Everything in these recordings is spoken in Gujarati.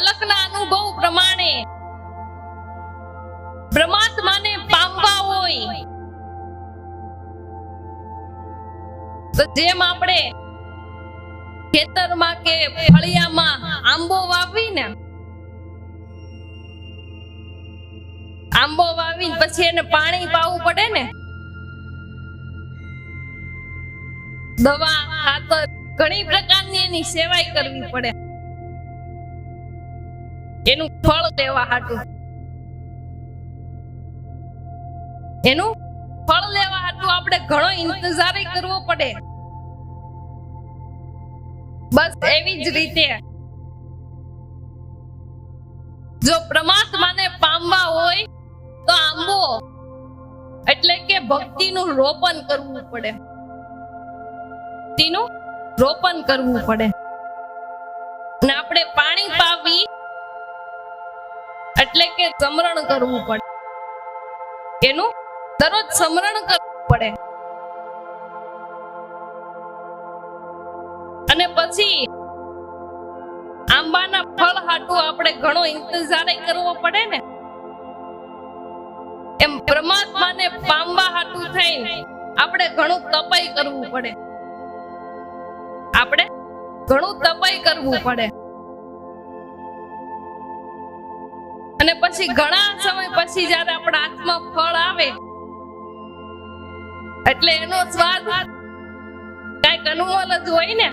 પલકના અનુભવ પ્રમાણે પરમાત્માને પામવા હોય. તો જેમ આપણે ખેતરમાં કે ફળિયામાં આંબો વાવીને આંબો વાવીને પછી એને પાણી પાવું પડે ને, દવા, ખાતર, ઘણી પ્રકારની એની સેવાય કરવી પડે. એનું ફળ લેવા હાટું. એનું ફળ લેવા હાટું આપણે ઘણો ઇંતજાર કરવો પડે. બસ એવી જ રીતે. જો પરમાત્માને પામવા હોય તો આંબો એટલે કે ભક્તિનું રોપણ કરવું પડે. ભક્તિનું રોપણ કરવું પડે. અને આપણે પાણી પાવી એટલે કે સમરણ કરવું પડે. એનું દરરોજ સમરણ કરવું પડે. અને પછી આંબાના ફળ હાટું આપણે ઘણો ઇંતજાર કરવો પડે ને. એમ પરમાત્માને પામવા હાટું થઈને આપણે ઘણું તપાઈ કરવું પડે. આપણે ઘણું તપાઈ કરવું પડે. પછી ઘણા સમય પછી જ્યારે આપણા હાથમાં ફળ આવે, એટલે એનો સ્વાદ કંઈક અનુમોલ જ હોય ને.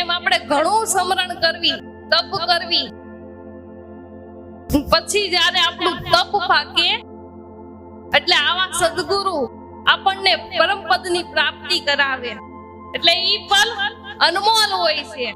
એમ આપણે ઘણું સમરણ કરવી, તપ કરવી. પછી જ્યારે આપણું તપ પાકે એટલે આવા સદગુરુ આપણને પરમ પદની પ્રાપ્તિ કરાવે. એટલે ઈ પલ અનમોલ હોય છે.